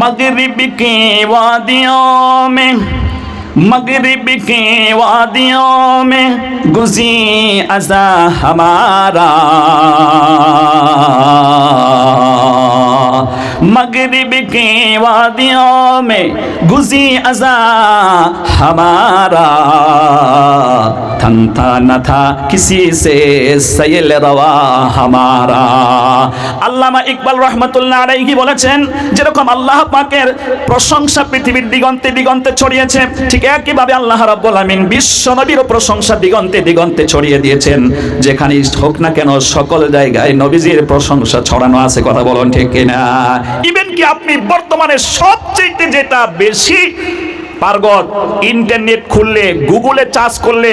मगरिब के वादियों में मगरिब के वादियों में गुजी अजा हमारा मगरिब के वादियों में गुजी अजा हमारा थमता न था किसी से सैल रवा हमारा আল্লামা ইকবাল রহমতুল্লাহ আলাইহি বলেছেন যেরকম আল্লাহ পাকের প্রশংসা পৃথিবীর দিগন্তে দিগন্তে ছড়িয়েছে ঠিক একইভাবে আল্লাহ রাব্বুল আমিন বিশ্ব নবীরও প্রশংসা দিগন্তে দিগন্তে ছড়িয়ে দিয়েছেন। যেখানে হোক না কেন সকল জায়গায় নবীজির প্রশংসা ছড়ানো আছে, কথা বলুন ঠিক কিনা? ইভেন কি আপনি বর্তমানে সবচেয়ে যেটা বেশি পারগত, ইন্টারনেট খুললে, গুগলে চার্জ করলে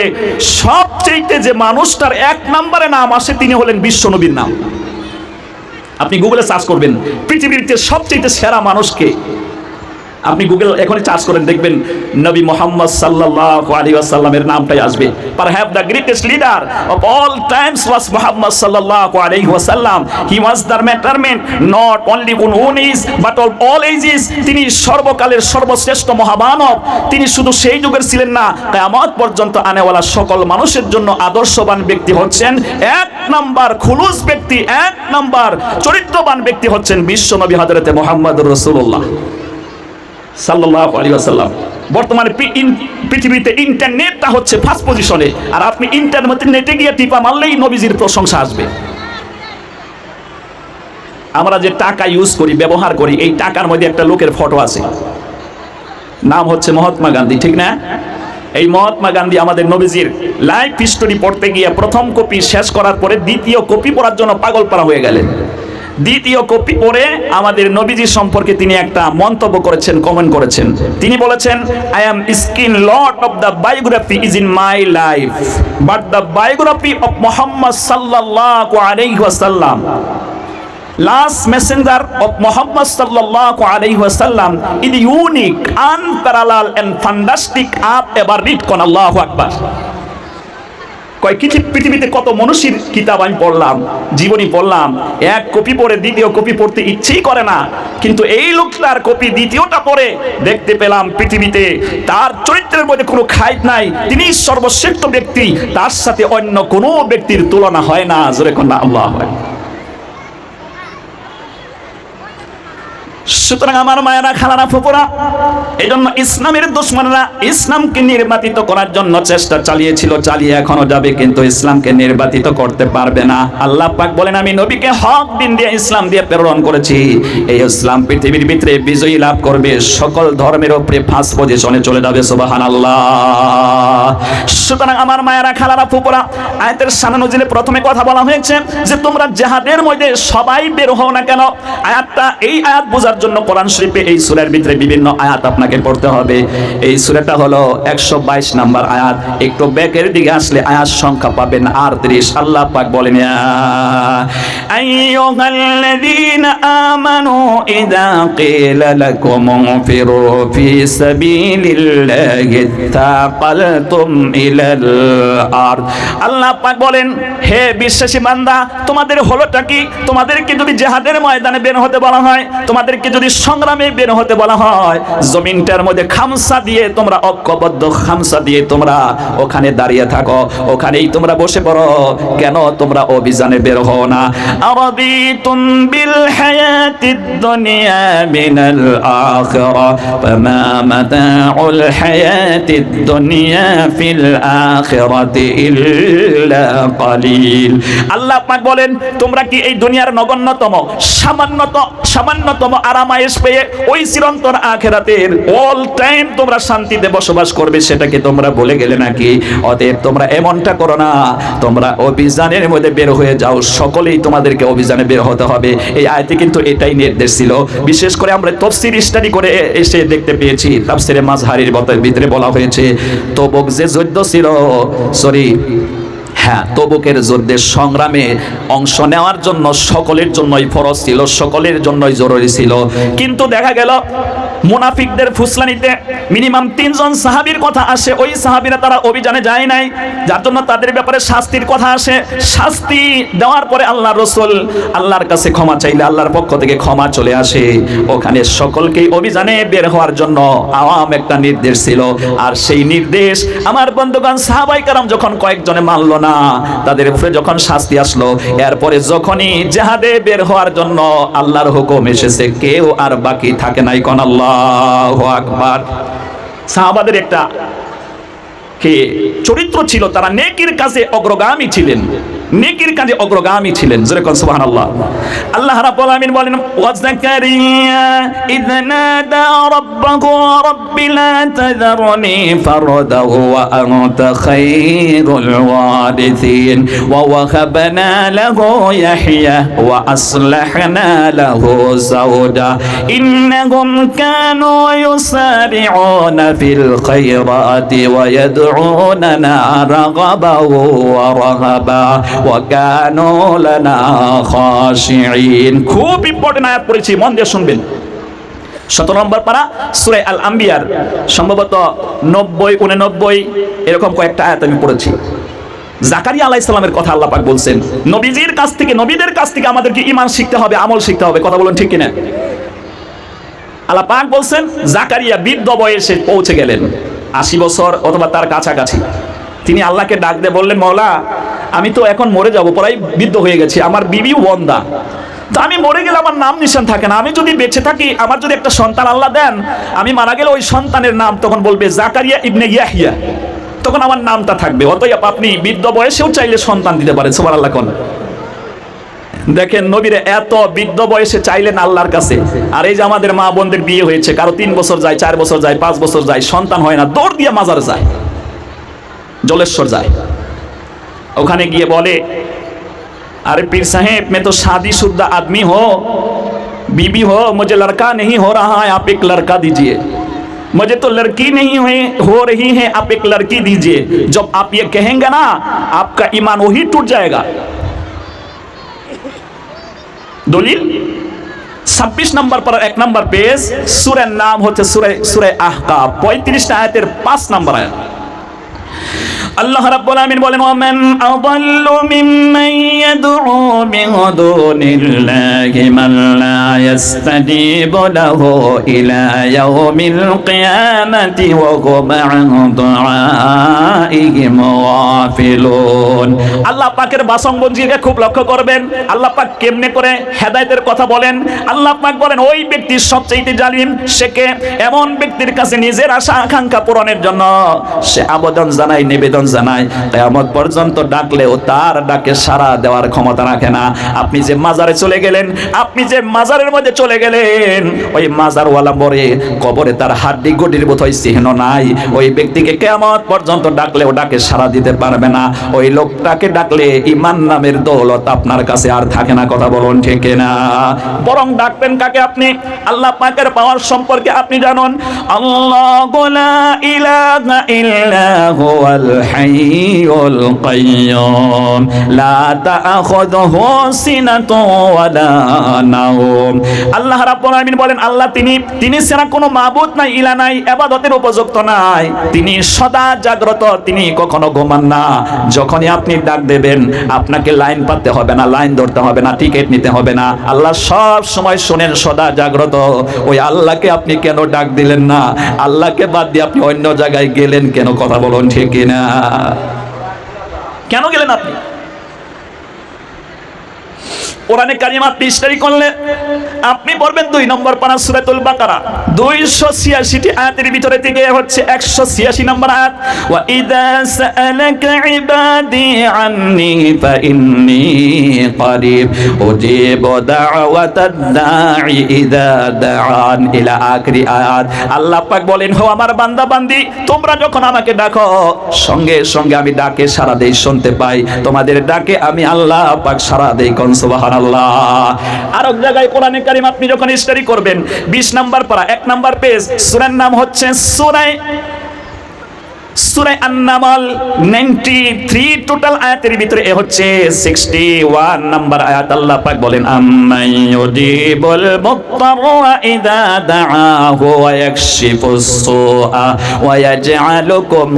সবচেয়ে যে মানুষটার এক নম্বরে নাম আসে, তিনি হলেন বিশ্বনবীর নাম। আপনি গুগলে সার্চ করবেন, পৃথিবীর সবচেয়ে সেরা মানুষকে আপনি গুগল এখনই চার্জ করেন, দেখবেন নবী মোহাম্মদ সাল্লাল্লাহু আলাইহি ওয়াসাল্লামের নামটাই আসবে। Perhaps the greatest leader of all times was Muhammad সাল্লাল্লাহু আলাইহি ওয়াসাল্লাম। He was the মেটারমেন্ট not only on own is but all all ages তিনি সর্বকালের সর্বশ্রেষ্ঠ মহামানব। তিনি শুধু সেই যুগের ছিলেন না, কিয়ামত পর্যন্ত আনেওয়ালা সকল মানুষের জন্য আদর্শবান ব্যক্তি হচ্ছেন এক নাম্বার খুলুস ব্যক্তি, এক নাম্বার চরিত্রবান ব্যক্তি হচ্ছেন বিশ্ব নবী হযরতে মুহাম্মদুর রাসূলুল্লাহ। সাল্লাল্লাহু আলাইহি ওয়াসাল্লাম। বর্তমানে পৃথিবীতে ইন্টারনেটটা হচ্ছে ফার্স্ট পজিশনে আর আপনি ইন্টারনেটে নেটে গিয়ে টিপা মারলেই নবীজির প্রশংসা আসবে। আমরা যে টাকা ইউজ করি, ব্যবহার করি, এই টাকার মধ্যে একটা লোকের ফটো আছে। নাম হচ্ছে মহাত্মা গান্ধী, ঠিক না? এই মহাত্মা গান্ধী আমাদের নবীজির লাইফ হিস্টোরি পড়তে গিয়ে প্রথম কপি শেষ করার পরে দ্বিতীয় কপি পড়ার জন্য পাগল পারা হয়ে গেলেন। দ্বিতীয় কপি পড়ে আমাদের নবীজি সম্পর্কে তিনি একটা মন্তব্য করেছেন কমেন্ট করেছেন। তিনি বলেছেন I am seen lot of the biography is in my life but the biography of Muhammad সাল্লাল্লাহু আলাইহি ওয়াসাল্লাম last messenger of Muhammad sallallahu alaihi wasallam is unique, unparalleled and fantastic up ever read কোন আল্লাহু আকবার কয় পৃথিবীতে কত মনুষ্যের কিতাব আমি পড়লাম, জীবনী পড়লাম, এক কপি পড়ে দ্বিতীয় কপি পড়তে ইচ্ছেই করে না, কিন্তু এই লোকটার কপি দ্বিতীয়টা পড়ে দেখতে পেলাম পৃথিবীতে তার চরিত্রের মধ্যে কোনো খাইট নাই, তিনি সর্বশ্রেষ্ঠ ব্যক্তি, তার সাথে অন্য কোনো ব্যক্তির তুলনা হয় না, জোরে না আল্লাহ হয় সুতরাং আমার মায়েরা, খালারা ফুপুরা এই জন্য ইসলামের দুশ্মনরা ইসলামকে নির্বাচিত করার জন্য চেষ্টা চালিয়েছিল, চালিয়ে এখনও যাবে, কিন্তু ইসলামকে নির্বাচিত করতে পারবে না। আল্লাহ পাক বলেন, আমি নবীকে হক দিন দিয়ে ইসলাম দিয়ে প্রেরণ করেছি। এই ইসলাম পৃথিবীর ভিতরে বিজয়ী লাভ করবে। সকল ধর্মের উপরে ফার্স্ট পজিশনে চলে যাবে সুবাহান আল্লাহ সুতরাং আমার মায়েরা, খালারা ফুপুরা আয়াতের সামনে নজিলে প্রথমে কথা বলা হয়েছে যে, তোমরা জেহাদের মধ্যে সবাই বের হও না কেন? আয়াতটা এই আয়াত বোঝার জন্য কোরআন শরীফে এই সূরার ভিতরে বিভিন্ন আয়াত আপনাকে পড়তে হবে। এই সূরাটা হলো 122 নাম্বার আয়াত। একটু ব্যাকের দিকে আসলে আয়াত সংখ্যা পাবেন 38 আল্লাহ পাক বলেন আল্লাহ পাক বলেন, হে বিশ্বাসী বান্দা, তোমাদের হলোটা কি? তোমাদেরকে যদি জেহাদের ময়দানে বের হতে বলা হয়, তোমাদেরকে যদি সংগ্রামে বের হতে বলা হয়। জমিনটার মধ্যে খামসা দিয়ে তোমরা ঐক্যবদ্ধ, খামসা দিয়ে তোমরা ওখানে দাঁড়িয়ে থাকো, ওখানেই তোমরা বসে পড়ো। কেন তোমরা অভিযানে বের হও না? আরাদিতুম বিল হায়াতিদ দুনিয়া মিনাল আখিরা, ফামা মাতাউল হায়াতিদ দুনিয়া ফিল আখিরাতি ইল্লা কালিল। আল্লাহ পাক বলেন, তোমরা কি এই দুনিয়ার নগণ্যতম, সামান্যত, সামান্যতম আরামায়েশ পেয়ে ওই চিরন্তন আখেরাতের অল টাইম তোমরা শান্তিতে বসবাস করবে সেটাকে তোমরা বলে গেলে নাকি? অতএব তোমরা এমনটা করো না, তোমরা অভিযানের মধ্যে বের হয়ে যাও, সকলেই তোমাদেরকে অভিযানে বের হতে হবে। এই আয়তে কিন্তু এটাই নির্দেশ ছিল। বিশেষ করে আমরা তফসির স্টাডি করে এসে দেখতে পেয়েছি, তাফসিরে মাঝহারির ভিতরে বলা হয়েছে, তবুক যে যুদ্ধ ছিল, সরি হ্যাঁ তবুকের যুদ্ধের সংগ্রামে অংশ নেওয়ার জন্য সকলের জন্যই ফরজ ছিল, সকলের জন্যই জরুরি ছিল। কিন্তু দেখা গেল, মুনাফিকদের ফুসলানিতে মিনিমাম তিনজন সাহাবীর কথা আসে, ওই সাহাবীরা তারা অভিযানে যায় নাই। যার জন্য তাদের ব্যাপারে শাস্তির কথা আসে। শাস্তি দেওয়ার পরে আল্লাহ রসুল আল্লাহর কাছে ক্ষমা চাইলে আল্লাহর পক্ষ থেকে ক্ষমা চলে আসে। ওখানে সকলকেই অভিযানে বের হওয়ার জন্য আওয়াম একটা নির্দেশ ছিল। আর সেই নির্দেশ আমার বন্ধুগণ, সাহাবাই কারাম যখন কয়েকজনে মানল না তাদের উপরে যখন শাস্তি আসলো, এরপরে যখনই জাহাদে বের হওয়ার জন্য আল্লাহর হুকুম এসেছে, কেউ আর বাকি থাকে নাই, কোন আল্লাহ আকবার। সাহাবাদের একটা কে চরিত্র ছিল, তারা নেকির কাছে অগ্রগামী ছিলেন। নেকির কাজে অগ্রগামী ছিলেন জোরে কোন সুবহানাল্লাহ আল্লাহ রাব্বুল আমিন বলেন ওয়া ইযনাদা রাব্বাকু নাদা রাব্বাহু রাব্বি লা তাযারনি ফারদা ওয়া আনতা খায়রুল ওয়ারিসিন ওয়া ওয়াহাবনা লাহু ইয়াহইয়া ওয়া আসলাহনা লাহু যাওজা ইন্নাহুম কানু ইউসারিউনা ফিল খায়রাতি ওয়া ইয়াদউনা রাগাবা ওয়া রাহাবা খুব ইম্পর্টেন্ট আয়াত পড়েছি, মন দিয়ে শুনবেন। সতেরো নম্বর পারা, সুরে আল আম্বিয়ার সম্ভবত নব্বই, উননব্বই, এরকম কয়েকটা আয়াত আমি পড়েছি। জাকারিয়া আলাহ ইসলামের কথা আল্লাহ পাক বলছেন, নবীজির কাছ থেকে, নবীদের কাছ থেকে আমাদেরকে ইমান শিখতে হবে, আমল শিখতে হবে, কথা বলুন ঠিক কিনা? আল্লাহ পাক বলছেন, জাকারিয়া বৃদ্ধ বয়সে পৌঁছে গেলেন, আশি বছর অথবা তার কাছাকাছি। তিনি আল্লাহকে ডাক দিয়ে বললেন, মৌলা আমি তো এখন মরে যাব প্রায় বৃদ্ধ হয়ে গেছি, আমার বিবিও বন্দা। তা আমি মরে গেলে আমার নাম নিশান থাকে না, আমি যদি বেঁচে থাকি, আমার যদি একটা সন্তান আল্লাহ দেন, আমি মারা গেলে ওই সন্তানের নাম তখন বলবে জাকারিয়া ইবনে ইয়াহিয়া। তখন আমার নামটা থাকবে, অতএব আপনি বৃদ্ধ বয়সেও চাইলে সন্তান দিতে পারেন সোবার আল্লাহ কোন। দেখেন নবীরে এত বৃদ্ধ বয়সে চাইলেন আল্লাহর কাছে, আর এই যে আমাদের মা বোনদের বিয়ে হয়েছে, কারও তিন বছর যায়, চার বছর যায়, পাঁচ বছর যায়, সন্তান হয় না, দৌড় দিয়ে মাজার যায়, জলেশ্বর যায়। ওখানে গিয়ে বলে अरे पीर साहेब मैं तो शादीशुदा आदमी हो बीबी हो मुझे लड़का नहीं हो रहा है आप एक लड़का दीजिए मुझे तो लड़की नहीं हुई हो रही है आप एक लड़की दीजिए जब आप ये कहेंगे ना आपका ईमान वही टूट जाएगा দলিল ছাব্বিশ নম্বর পর এক নম্বর পেজ সুরের নাম হচ্ছে সুরে সুরে আহকা পঁয়ত্রিশটা আয়াতের পাঁচ নম্বর আয়াত আল্লাহ রাব্বুল আমিন বলেন, ওয়ামান আদাল্লু মিম্মান ইয়াদউ মিন দুনিল্লাহি মান লা ইস্তাজিবু লাহু ইলা ইয়াউমিল কিয়ামাতি ওয়া হুম আন দুআইহিম গাফিলুন আল্লাহ পাকের বাসঙ্গজিকে খুব লক্ষ্য করবেন। আল্লাহ পাক কেমনে করে হেদায়েতের কথা বলেন? আল্লাহ পাক বলেন, ওই ব্যক্তির সবচেয়ে জালিম, সে কে? এমন ব্যক্তির কাছে নিজের আশা আকাঙ্ক্ষা পূরণের জন্য সে আবেদন জানায়, নিবেদন জানায়, কেয়ামত পর্যন্ত ডাকলেও তার ডাকে সাড়া দেওয়ার ক্ষমতা রাখে না। আপনি যে মাজারে চলে গেলেন, আপনি যে মাজারের মধ্যে চলে গেলেন, ওই মাজারওয়ালা বরে কবরে তার হাড্ডি গুডির বোধহয় চিহ্ন নাই। ওই ব্যক্তিকে কেয়ামত পর্যন্ত ডাকলেও ডাকে সাড়া দিতে পারবে না। ওই লোকটাকে ডাকলে ইমান নামের দৌলত আপনার কাছে আর থাকে না, কথা বলুন ঠিক না বরং ডাকবেন কাকে আপনি? আল্লাহ পাকের পাওয়ার সম্পর্কে আপনি জানুন। আল্লাহ ইলাহা ইল্লা হুয়াল হাইয়ুল কাইয়্যুম লা তাআখুযুহু সিনাতুন ওয়ালা নাওম। আল্লাহ রাব্বুল আলামিন বলেন, আল্লাহ তিনি তিনি ছাড়া কোনো মাবুদ নাই, ইলা নাই ইবাদতের উপযুক্ত নাই। তিনি সদা জাগ্রত, তিনি কখনো ঘুমান না। যখনই আপনি ডাক দেবেন, আপনাকে লাইন পাততে হবে না, লাইন ধরতে হবে না, টিকিট নিতে হবে না। আল্লাহ সব সময় শোনেন, সদা জাগ্রত। ওই আল্লাহকে আপনি কেন ডাক দিলেন না? আল্লাহকে বাদ দিয়ে আপনি অন্য জায়গায় গেলেন কেন? কথা বলুন ঠিক কিনা? কেন গেলেন আপনি? কোরআনে কারিমা পৃষ্ঠারি করলে আপনি পড়বেন দুই নম্বর পানা সুরাতুল বাকারা। দুইশো ছিয়াশিটি আয়াতের ভিতরে থেকে হচ্ছে একশো ছিয়াশি নম্বর আয়াত, ওয়া ইদা সাআলাকা ইবাদি আন্নি ফাইন্নি করিব। দাওয়াতাদ দাঈ ইদা দাআন। ইলা আয়াত। আল্লাহ পাক বলেন হো আমার বান্দা বান্দি তোমরা যখন আমাকে ডাকো, সঙ্গে সঙ্গে আমি ডাকে সারা দেই শুনতে পাই। তোমাদের ডাকে আমি আল্লাহ পাক সারা দেই কোন সুবহানাল্লাহ। আর এক জায়গায় কোরআনে কারিম আপনি যখন স্টাডি করবেন 20 নাম্বার পারা, এক নাম্বার পেজ সূরার নাম হচ্ছে সূরা আন-নামল 93 টোটাল আয়াতের ভিতরে এ হচ্ছে 61 নাম্বার আয়াত। আল্লাহ পাক বলেন ইউজিবুল দাআহু ওয়া ইয়াকশিফুস সুআ ওয়া ইয়াজআলুকুম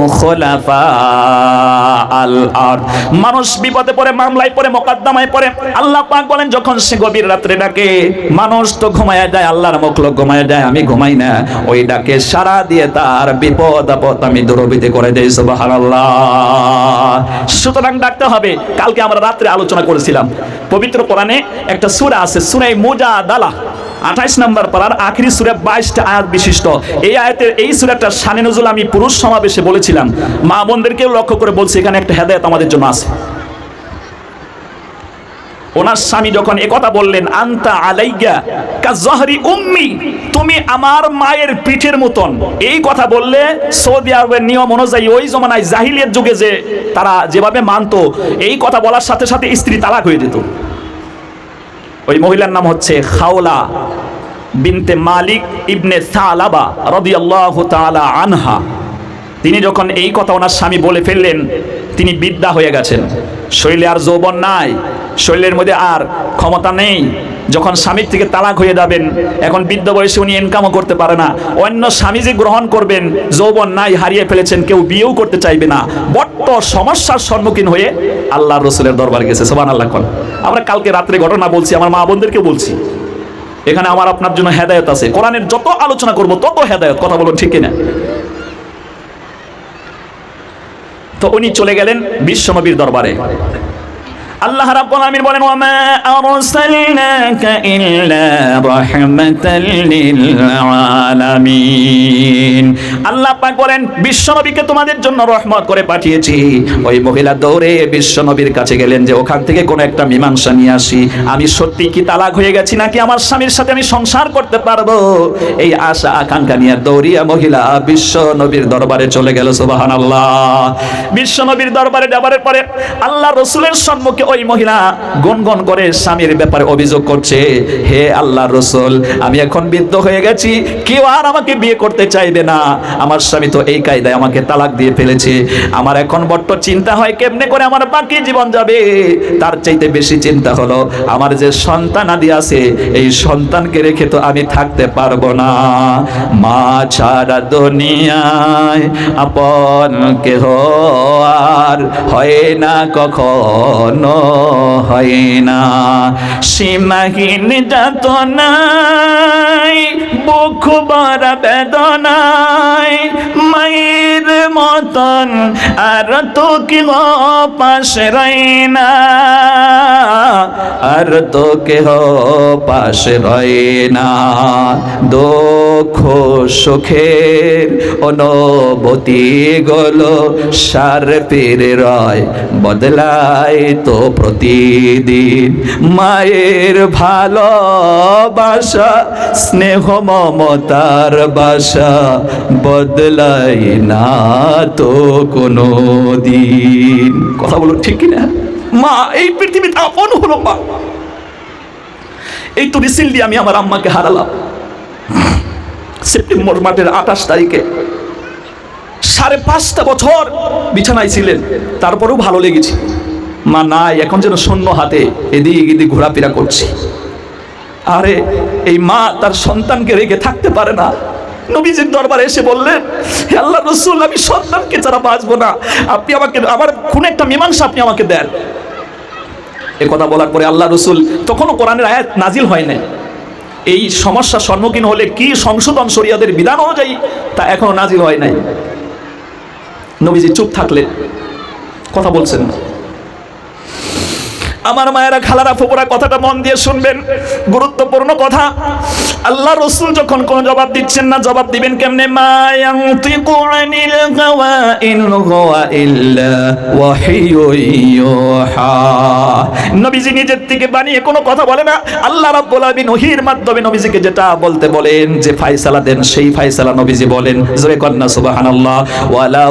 আরদ। মানুষ বিপদে পড়ে, মামলায় পড়ে, মোকদ্দমায় পড়ে। আল্লাহ পাক বলেন, যখন সে গভীর রাত্রে ডাকে, মানুষ তো ঘুমায়া যায়, আল্লাহর মুখলক ঘুমায় যায়, আমি ঘুমাই না। ওই ডাকে সারা দিয়ে তার বিপদ আপদ আমি দূরবিতে করে দেয়, সুবহানাল্লাহ। সুতরাং ডাকতে হবে, কালকে আমরা রাত্রে আলোচনা করেছিলাম। পবিত্র কোরআনে একটা সূরা আছে সূরা মুজাদালা। আঠাইশ নম্বর পাড়ার আখরি সুরে বাইশটা আয়াত বিশিষ্ট। এই আয়াতের এই সুরাটার সানে নজুল আমি পুরুষ সমাবেশে বলেছিলাম। মা বোনদেরকেও লক্ষ্য করে বলছি, এখানে একটা হেদায়ত আমাদের জন্য আছে। ওনার স্বামী যখন একথা বললেন, আন্তা কা জহরি উম্মি, তুমি আমার মায়ের পিঠের মতন। এই কথা বললে সৌদি আরবের নিয়ম অনুযায়ী ওই জমানায় জাহিলিয়ার যুগে যে তারা যেভাবে মানতো, এই কথা বলার সাথে সাথে স্ত্রী তালাক হয়ে যেত। ওই মহিলার নাম হচ্ছে খাওলা বিনতে মালিক ইবনে সালাবা রাদিয়াল্লাহু তাআলা আনহা। তিনি যখন এই কথা ওনার স্বামী বলে ফেললেন, তিনি বিদ্যা হয়ে গেছেন। শরীরে আর যৌবন নাই, শরীরের মধ্যে আর ক্ষমতা নেই। যখন স্বামীর থেকে তালাক হয়ে যাবেন, এখন বৃদ্ধ বয়সে উনি ইনকামও করতে পারে না। অন্য স্বামী যে গ্রহণ করবেন, যৌবন নাই, হারিয়ে ফেলেছেন, কেউ বিয়েও করতে চাইবে না। বট্ট সমস্যার সম্মুখীন হয়ে আল্লাহ রসুলের দরবার গেছে। সোবান আল্লাহ খান আমরা কালকে রাত্রে ঘটনা বলছি, আমার মা বোনদেরকে বলছি। এখানে আমার আপনার জন্য হেদায়ত আছে। কোরআনের যত আলোচনা করব, তত হেদায়ত। কথা বলুন ঠিক কিনা? তো উনি চলে গেলেন বিশ্বনবীর দরবারে। আল্লাহ রাব্বুল আলামিন বলেন ওয়া মা আরসালনাকা ইল্লা রাহমাতাল লিল আলামিন আল্লাহ পাক বলেন, বিশ্বনবীকে তোমাদের জন্য রহমত করে পাঠিয়েছি। ওই মহিলা দৌড়ে বিশ্বনবীর কাছে গেলেন যে, ওখান থেকে কোন একটা মীমাংসা নিয়ে আসি। আমি সত্যি কি তালাক হয়ে গেছি নাকি আমার স্বামীর সাথে আমি সংসার করতে পারব? এই আশা আকাঙ্ক্ষা নিয়ে দৌড়িয়া মহিলা বিশ্ব নবীর দরবারে চলে গেল, সুবহানাল্লাহ। বিশ্ব নবীর দরবারে যাবার পরে আল্লাহ রসুলের সম্মুখে ওই মহিলা গনগন করে স্বামীর ব্যাপারে অভিযোগ করছে, হে আল্লাহ রসুল, আমি এখন বৃদ্ধ হয়ে গেছি, কেউ আর আমাকে বিয়ে করতে চাইবে না। আমার স্বামী তো এই কায়দায় আমাকে তালাক দিয়ে ফেলেছে। আমার এখন বড্ড চিন্তা হয়, কেমনে করে আমার বাকি জীবন যাবে? তার চাইতে বেশি চিন্তা হলো, আমার যে সন্তান আদি আছে, এই সন্তানকে রেখে তো আমি থাকতে পারব না। মা ছাড়া দুনিয়ায় আপন কেহ আর হয় না কখনো। হয় না। সীমাহীন যাতনাই বুক বড় বেদনাই মায়ের মতন আর তো কি পাশে রই না। আর তো কেহ পাশে রয় না। দুঃখ সুখের অনুভূতি গলো সার পেরে রয়, বদলায় তো প্রতিদিন। মায়ের ভালোবাসা, স্নেহ মমতার বাসা, বদলাই না তো কোনো দিন কথা বলো ঠিক না মা, এই পৃথিবীতে আপন হলো মা। এই তো রিসেন্টলি আমি আমার আম্মাকে হারালাম। সেপ্টেম্বর মাসের আঠাশ তারিখে সাড়ে পাঁচটা বছর বিছানায় ছিলেন। তারপরেও ভালো লেগেছে। মা নাই, এখন যেন শূন্য হাতে এদিক এদিক ঘোরাফেরা করছি। আরে, এই মা তার সন্তানকে রেখে থাকতে পারে না। নবীজির দরবারে এসে বললেন, হে আল্লাহ রসুল, আমি সন্তানকে ছাড়া বাঁচবো না। আপনি আমাকে, আমার কোন একটা মীমাংসা আপনি আমাকে দেন। এ কথা বলার পরে আল্লাহ রসুল, তখনও কোরআনের আয়াত নাজিল হয় নাই। এই সমস্যা সম্মুখীন হলে কি সংশোধন শরিয়াদের বিধান অনুযায়ী তা এখনও নাজিল হয় নাই? নবীজি চুপ থাকলে কথা বলছেন আমার মায়েরা খালারা ফুপুরা কথাটা মন দিয়ে শুনবেন, গুরুত্বপূর্ণ কথা। আল্লাহ রসুল যখন কোন জবাব দিচ্ছেন না, জবাব দিবেন কেমনে? নবীজি নিজের থেকে বানিয়ে কোনো কথা বলে না। আল্লাহ রাব্বুল ওহির মাধ্যমে নবীজিকে যেটা বলতে বলেন, যে ফাইসালা দেন, সেই ফায়সালা নবীজি বলেন। জোরে কন্যা ওয়ালা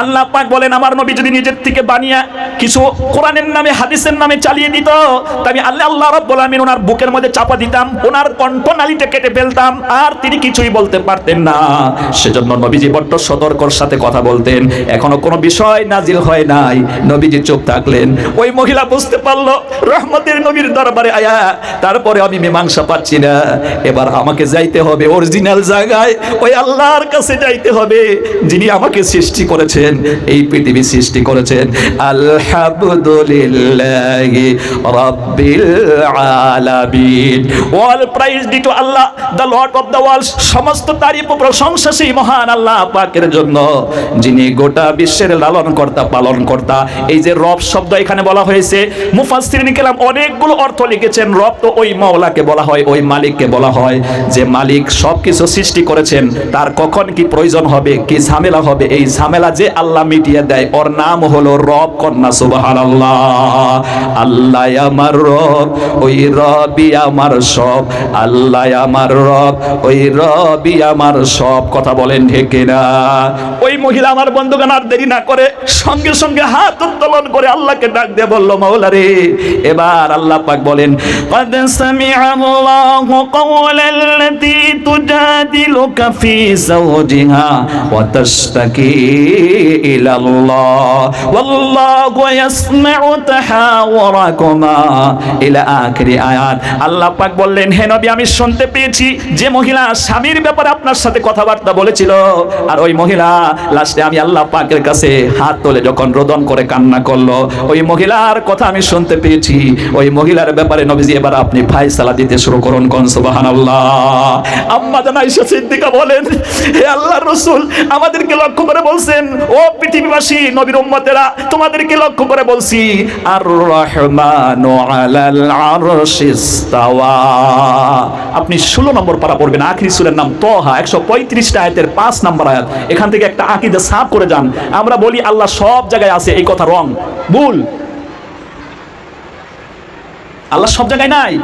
আল্লাহ পাক বলেন, আমার নবী যদি নিজের থেকে বানিয়ে কিছু কোরআনের নামে, হাদিসের নামে চালিয়ে দিত তবে আল্লাহ আল্লাহ রাব্বুল আমিন ওনার বুকের মধ্যে চাপা দিতাম, ওনার কণ্ঠনালীটা কেটে ফেলতাম, আর তিনি কিছুই বলতে পারতেন না। সেজন্য নবীজি বড্ড সতর্কর সাথে কথা বলতেন। এখনও কোনো বিষয় নাজিল হয় নাই। নবীজি চুপ থাকলেন। ওই মহিলা বুঝতে পারল, রহমতের নবীর দরবারে আয়া, তারপরে আমি মীমাংসা পাচ্ছি না। এবার আমাকে যাইতে হবে অরিজিনাল জায়গায়। ওই আল্লাহর কাছে যাইতে হবে। যিনি আমাকে সৃষ্টি করেছেন, এই পৃথিবী সৃষ্টি করেছেন। আলহামদুলিল্লাহ রাব্বিল আলামিন। All praise be to Allah the lord of the world সমস্ত তারিফ ও প্রশংসা সেই মহান আল্লাহ পাকের জন্য, যিনি গোটা বিশ্বের লালন কর্তা পালন কর্তা এই যে রব শব্দ এখানে বলা হয়েছে, মুফাসসিরিন কেরাম অনেকগুলো অর্থ লিখেছেন। রব তো ওই মাওলাকে বলা হয়, ওই মালিককে বলা হয়। যে মালিক সব কিছু সৃষ্টি করেছেন তার কখন কি প্রয়োজন হবে কি ঝামেলা হবে এই ঝামেলা যে আল্লাহ মিটিয়ে দেয় ওর নাম হলো রব কন্যা সুবহানাল্লাহ আল্লাহ আমার রব ওই রবই আমার সব আল্লাহ আমার রব ওই রবই আমার সব কথা বলেন ঢেকে না ওই মহিলা আমার বন্ধুগান আর দেরি না করে সঙ্গে সঙ্গে হাত উত্তোলন করে আল্লাহকে ডাক দিয়ে বলল মাওলা রে এবার আল্লাহ পাক বলেন قد سمع الله قول التي تجادلك في زوجها وتشتكي إلى الله والله يسمع تحاوركما إلى آخر آيات আল্লাহ পাক বললেন হে নবী আমি শুনতে পেয়েছি যে মহিলা স্বামীর ব্যাপারে আপনার সাথে কথাবার্তা বলেছিল। আর ওই মহিলা লাস্টে আমি আল্লাহ পাকের কাছে হাত তোলে যখন রোদন করে কান্না করল, ওই মহিলার কথা আমি শুনতে পেয়েছি। ওই মহিলার ব্যাপারে নবীজি এবার আপনি ফায়সালা দিতে শুরু করুন, কোন সুবহানাল্লাহ। আম্মা জান আয়েশা সিদ্দিকা বলেন, হে আল্লাহর রাসূল, আমাদেরকে লক্ষ্য করে বলছেন, ও পৃথিবীবাসী, নবীর উম্মতেরা, তোমাদেরকে লক্ষ্য করে বলছি আর রহমানু আলাল আরশিস্তাওয়া আপনি ষোলো নম্বর পারা পড়বেন, আখরি সুরের নাম তহা। একশো পঁয়ত্রিশটা আয়াতের পাঁচ নম্বর আয়াত। এখান থেকে একটা আকিদা সাফ করে যান। আমরা বলি, আল্লাহ সব জায়গায় আছে, এই কথা রং। ভুল। আল্লাহ সব জায়গায় নাই।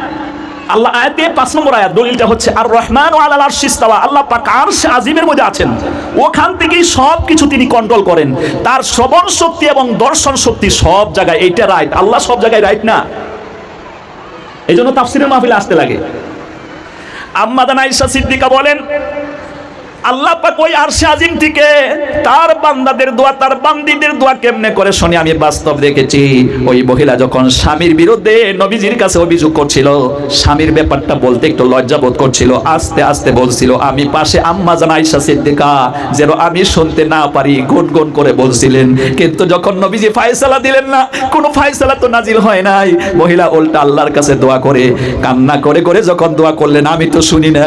আল্লাহ আয়াতে পাঁচ নম্বর আয়াত, দলিলটা হচ্ছে আর রহমান ও আল্লাহ আরশিস্তাওয়া আল্লাহ পাক আরশ আজিমের মধ্যে আছেন। ওখান থেকেই সব কিছু তিনি কন্ট্রোল করেন। তার শ্রবণ শক্তি এবং দর্শন শক্তি সব জায়গায়, এইটা রাইট আল্লাহ সব জায়গায় রাইট না? এই জন্য তাফসিরের মাহফিলে আসতে লাগে। আম্মাদান আয়েশা সিদ্দিকা বলেন আল্লাহ পাক ওই আরশে আজিম থেকে তার বান্দাদের দোয়া, তার বান্দিদের দোয়া কেমনে করে শুনি? আমি বাস্তব দেখেছি, ওই মহিলা যখন স্বামীর বিরুদ্ধে নবীজির কাছে অভিযোগ করছিল, স্বামীর ব্যাপারটা বলতে একটু লজ্জা বোধ করছিল, আস্তে আস্তে বলছিল, আমি পাশে আম্মা জান আয়েশা সিদ্দিকা, যেন আমি শুনতে না পারি গুন গুন করে বলছিলেন। কিন্তু যখন নবীজি ফায়সালা দিলেন না, কোনো ফায়সালা তো নাজিল হয় নাই। মহিলা উল্টা আল্লাহর কাছে দোয়া করে, কান্না করে করে যখন দোয়া করলেন, আমি তো শুনি না,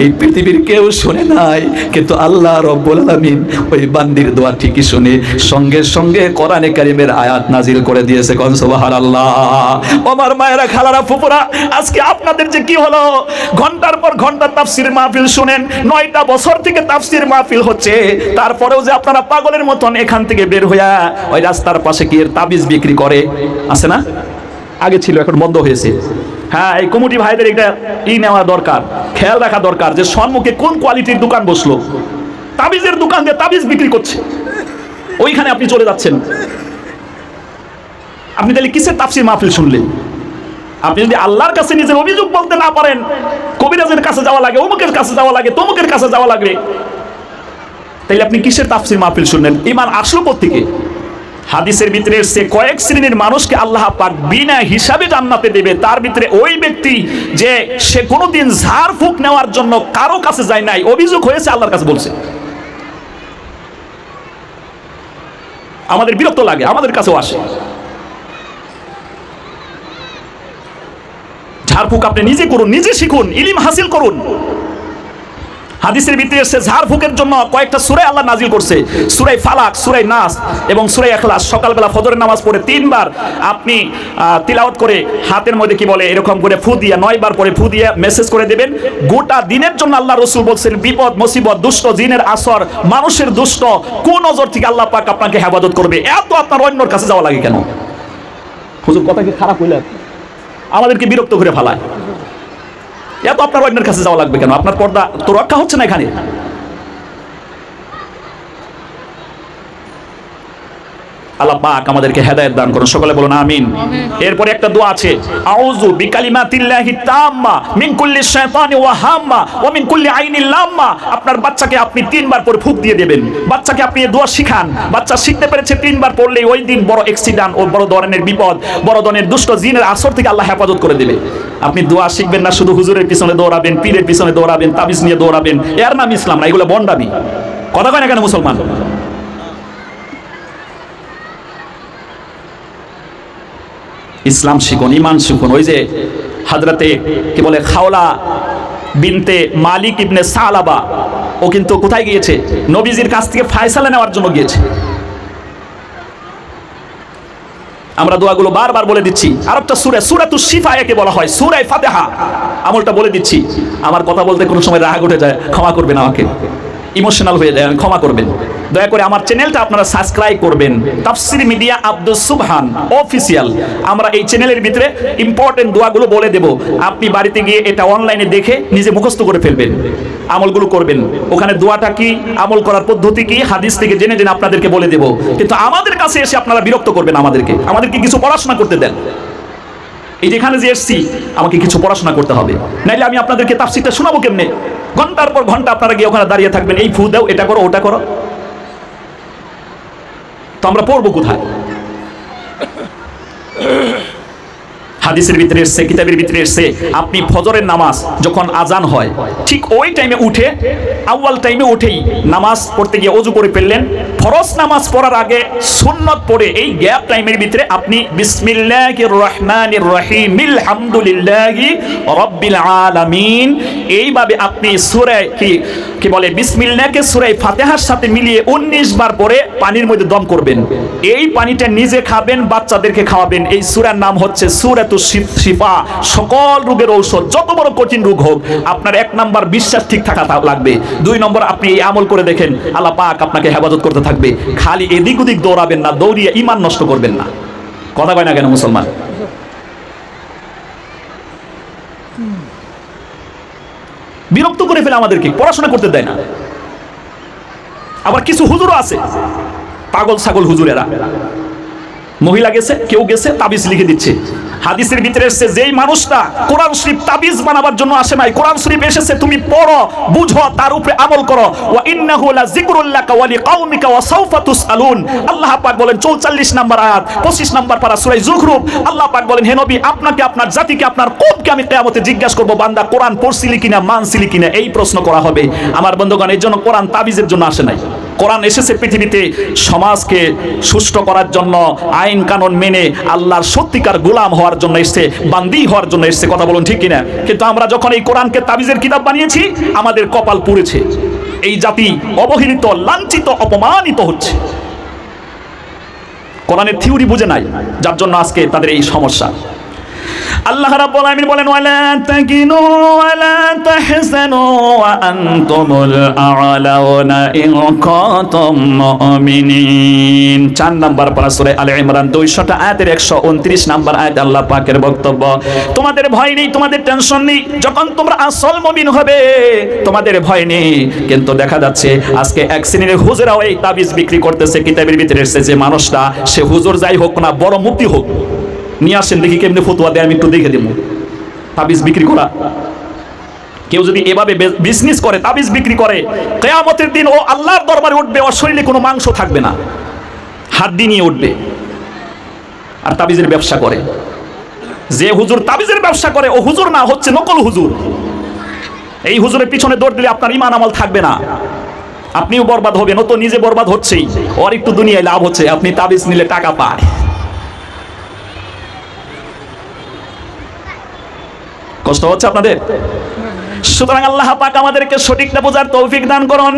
এই পৃথিবীর কেউ শুনে নাই কিন্তু আল্লাহ রব্বুল আলামিন ওই বান্দির দোয়া ঠিকই শুনে সঙ্গে সঙ্গে কোরআনে কারিমের আয়াত নাজিল করে দিয়েছে, কোন সুবহানাল্লাহ। আমার মায়েরা, খালারা ফুপুরা আজকে আপনাদের যে কি হলো? ঘণ্টার পর ঘণ্টা তাফসির মাহফিল শুনেন, নয়টা বছর থেকে তাফসির মাহফিল হচ্ছে, তারপরেও যে আপনারা পাগলের মতন এখান থেকে বের হইয়া ওই রাস্তার পাশে এর তাবিজ বিক্রি করে, আছে না? আগে ছিল, এখন বন্ধ হয়েছে। হ্যাঁ এই কমিটি ভাইদের এটা ই নেওয়া দরকার, খেয়াল রাখা দরকার যে সম্মুখে কোন কোয়ালিটির দোকান বসল। তাবিজের দোকান দিয়ে তাবিজ বিক্রি করছে। ওইখানে আপনি চলে যাচ্ছেন। আপনি তাহলে কিসের তাফসির মাহফিল শুনলেন? আপনি যদি আল্লাহর কাছে নিজের অভিযোগ বলতে না পারেন, কবিরাজের কাছে যাওয়া লাগে, অমুকের কাছে যাওয়া লাগে, তমুকের কাছে যাওয়া লাগবে তাইলে আপনি কিসের তাফসির মাহফিল শুনলেন? ইমান আসলো থেকে হাদিসের ভিতরে সে কয়েক শ্রেণির মানুষকে আল্লাহ পাক বিনা হিসাবে জান্নাতে দেবে। তার ভিতরে ওই ব্যক্তি যে সে কোনোদিন ঝাড় ফুক নেওয়ার জন্য কারও কাছে যায় নাই, অভিযোগ হয়েছে, আল্লাহর কাছে বলছে। আমাদের বিরক্ত লাগে, আমাদের কাছেও আসে। ঝাড়ফুক আপনি নিজে করুন, নিজে শিখুন, ইলিম হাসিল করুন। হাদিসের ভিতরে এসে ঝাড়ফুকের জন্য কয়েকটা সুরাই আল্লাহ নাজিল করছে। সুরাই ফালাক সুরাই নাস এবং সুরাই এখলাস। সকালবেলা ফজরের নামাজ পড়ে তিনবার আপনি তিলাওয়াত করে হাতের মধ্যে কি বলে, এরকম করে ফু দিয়া, নয়বার পরে ফু দিয়ে মেসেজ করে দেবেন। গোটা দিনের জন্য আল্লাহ রসুল বলছেন, বিপদ, মুসিবত, দুষ্ট, জিনের আসর, মানুষের দুষ্ট, কোন নজর থেকে আল্লাহ পাক আপনাকে হেফাজত করবে? এত আপনার অন্যর কাছে যাওয়া লাগে কেন? হুজুর, কথা কি খারাপ হইলে? আমাদেরকে বিরক্ত করে ফেলায়। এত আপনার অন্যের কাছে যাওয়া লাগবে কেন? আপনার পর্দা তো রক্ষা হচ্ছে না এখানে। আল্লাহ পাক আমাদেরকে হেদায়েত দান করুন। সকলে বলুন আমিন। এরপরে একটা দোয়া আছে। আউযু বিকালিমাতিল্লাহি তাম্মা মিন কুল্লি শাইতানি ওয়া হাম্মা ওয়া মিন কুল্লি আইনিল লাম্মা। আপনার বাচ্চাকে আপনি তিনবার পরে ফুক দিয়ে দেবেন। বাচ্চাকে আপনি এই দোয়া শিখান। বাচ্চা শিখতে পেরেছে তিনবার পড়লেই ওই দিন বড় অ্যাক্সিডেন্ট ও বড় ধরনের বিপদ বড় ধরনের দুষ্ট জিনের আসর থেকে আল্লাহ হেফাজত করে দেবে। আপনি দোয়া শিখবেন না শুধু হুজুরের পিছনে দৌড়াবেন পীরের পিছনে দৌড়াবেন তাবিজ নিয়ে দৌড়াবেন। এর নাম ইসলাম না এগুলো বন্ডামি। কথা কয় না কেন মুসলমান? ইসলাম শিখুন ইমান শিখুন। ওই যে হাজরাতে কি বলে, খাওলা বিনতে মালিক ইবনে সালাবা, ও কিন্তু কোথায় গিয়েছে? নবীজির কাছ থেকে ফায়সালা নেওয়ার জন্য গিয়েছে। আমরা দোয়াগুলো বারবার বলে দিচ্ছি। আর একটা সুরে সুরাতু শিফা একে বলা হয় সুরাই ফাতেহা। আমলটা বলে দিচ্ছি। আমার কথা বলতে কোনো সময় রাগ উঠে যায়, ক্ষমা করবেন আমাকে। ইমোশনাল হয়ে যায় ক্ষমা করবেন। দয়া করে আমার চ্যানেলটা আপনারা সাবস্ক্রাইব করবেন। তাফসির মিডিয়া আব্দুল সুবহান অফিসিয়াল আমরা এই চ্যানেলের ভিতরে ইম্পর্টেন্ট দোয়াগুলো বলে দেব। আপনি বাড়িতে গিয়ে এটা অনলাইনে দেখে নিজে মুখস্থ করে ফেলবেন, আমলগুলো করবেন। ওখানে দোয়াটা কি, আমল করার পদ্ধতি কি, হাদিস থেকে জেনে জেনে আপনাদেরকে বলে দেব। কিন্তু আমাদের কাছে এসে আপনারা বিরক্ত করবেন আমাদেরকে। আমাদেরকে কিছু পড়াশোনা করতে দেন? এই যেখানে যে এসছি, আমাকে কিছু পড়াশোনা করতে হবে। নাইলে আমি আপনাদেরকে তাফসিরটা শোনাবো কেমনে? ঘণ্টার পর ঘণ্টা আপনারা গিয়ে ওখানে দাঁড়িয়ে থাকবেন, এই ফু দাও, এটা করো, ওটা করো। তো আমরা পড়ব কোথায়? হাদিসের ভিতরে এসছে, কিতাবের ভিতরে এসছে, আপনি ফজরের নামাজ যখন আজান হয়, ঠিক ওই টাইমে উঠে, আউয়াল টাইমে উঠেই নামাজ পড়তে গিয়ে অজু করে ফেললেন। ফরজ নামাজ পড়ার আগে সুন্নত পড়ে এই গ্যাপ টাইমের ভিতরে আপনি আলামিন। এইভাবে আপনি সূরা কি কি বলে, বিসমিল্লাহকে সূরা ফাতিহার সাথে মিলিয়ে 19 বার পরে পানির মধ্যে দম করবেন। এই পানিটা নিজে খাবেন, বাচ্চাদেরকে খাওয়াবেন। এই সূরার নাম হচ্ছে সূরাতু শিফা সকল রোগের ঔষধ, যত বড় কঠিন রোগ হোক, আপনার এক বিশ্বাস ঠিক থাকা লাগবে। দুই নম্বর, আপনি এই আমল করে দেখেন, আল্লাহ পাক আপনাকে হেফাজত করতে থাকবে। খালি এদিক ওদিক দৌড়াবেন না, দৌড়িয়ে ইমান নষ্ট করবেন না। কথা কয় না কেন মুসলমান? বিরক্ত করে ফেলে আমাদেরকে, পড়াশোনা করতে দেয় না। আবার কিছু হুজুরও আছে, পাগল ছাগল হুজুরেরা। মহিলা গেছে, কেউ গেছে, তাবিজ লিখে দিচ্ছে। হাদিসের ভিতরে এসেছে, যেই মানুষটা কোরআন শরীফ তাবিজ বানাবার জন্য আসে নাই, কোরআন শরীফ এসেছে, তুমি পড়ো, বুঝো, তার উপরে আমল করো। ওয়া ইন্নাহু লা যিকরুল্লাকা ওয়া লিকাউমিকা ওয়া সাউফা তুসআলুন। আল্লাহ পাক বলেন 44 নম্বর আয়াত 25 নম্বর পারা সূরা যুখরুফ আল্লাহ পাক বলেন, হে নবী, আপনাকে, আপনার জাতিকে, আপনার কওমকে আমি কিয়ামতে জিজ্ঞাসা করব, বান্দা, কোরআন পড়ছিলি কিনা, মানছিলি কিনা, এই প্রশ্ন করা হবে। আমার বন্ধুগণ এর জন্য কোরআন তাবিজের জন্য আসে নাই। কোরআন এসেছে পৃথিবীতে সমাজকে সুষ্ঠু করার জন্য, আইন কানুন মেনে আল্লাহর সত্যিকার গোলাম হওয়ার জন্য এসছে, বান্দি হওয়ার জন্য এসছে, কথা বলুন ঠিক কিনা? কিন্তু আমরা যখন এই কোরআনকে তাবিজের কিতাব বানিয়েছি, আমাদের কপাল পুড়েছে। এই জাতি অবহেলিত, লাঞ্ছিত, অপমানিত হচ্ছে। কোরআনের থিওরি বুঝে নাই, যার জন্য আজকে তাদের এই সমস্যা। আল্লাহ রাব্বুল আলামিন বলেন, ওয়ালা তাকিনু ওয়ালা তাহজানু ওয়া আনতুমুল আ'লাউনা ইন কুনতুম মুমিনিন। চার নাম্বার পারা সূরা আলে ইমরান 200 টা আয়াতের 129 নাম্বার আয়াত আল্লাহ পাকের বক্তব্য। তোমাদের ভয় নেই, তোমাদের টেনশন নেই, যখন তোমরা আসল মুমিন হবে, তোমাদের ভয় নেই। কিন্তু দেখা যাচ্ছে, আজকে এক শ্রেণির হুজুরাও এই তাবিজ বিক্রি করতেছে, কিতাবের ভিতরে এসেছে মানুষটা, সে হুজুর যাই হোক না, বড় মুক্তি হোক। নিয়ে আসেন, দেখি কেমনি ফতুয়া দেয়, আমি একটু দেখে দেবো তাবিজ বিক্রি করা। কেউ যদি এভাবে বিজনেস করে, তাবিজ বিক্রি করে, কেয়ামতের দিন ও আল্লাহর দরবারে উঠবে, ওর শরীরে কোনো মাংস থাকবে না। হাড্ডি নিয়ে উঠবে। আর তাবিজের ব্যবসা করে। যে হুজুর তাবিজের ব্যবসা করে, ও হুজুর না, হচ্ছে নকল হুজুর। এই হুজুরের পিছনে দৌড় দিলে আপনার ইমান আমল থাকবে না। আপনিও বরবাদ হবেন, ও তো নিজে বরবাদ হচ্ছেই। ওর একটু দুনিয়ায় লাভ হচ্ছে, আপনি তাবিজ নিলে টাকা পায় কষ্ট হচ্ছে আপনাদের? সুতরাং আল্লাহ পাক আমাদেরকে সঠিকটা বোঝার তৌফিক দান করুন।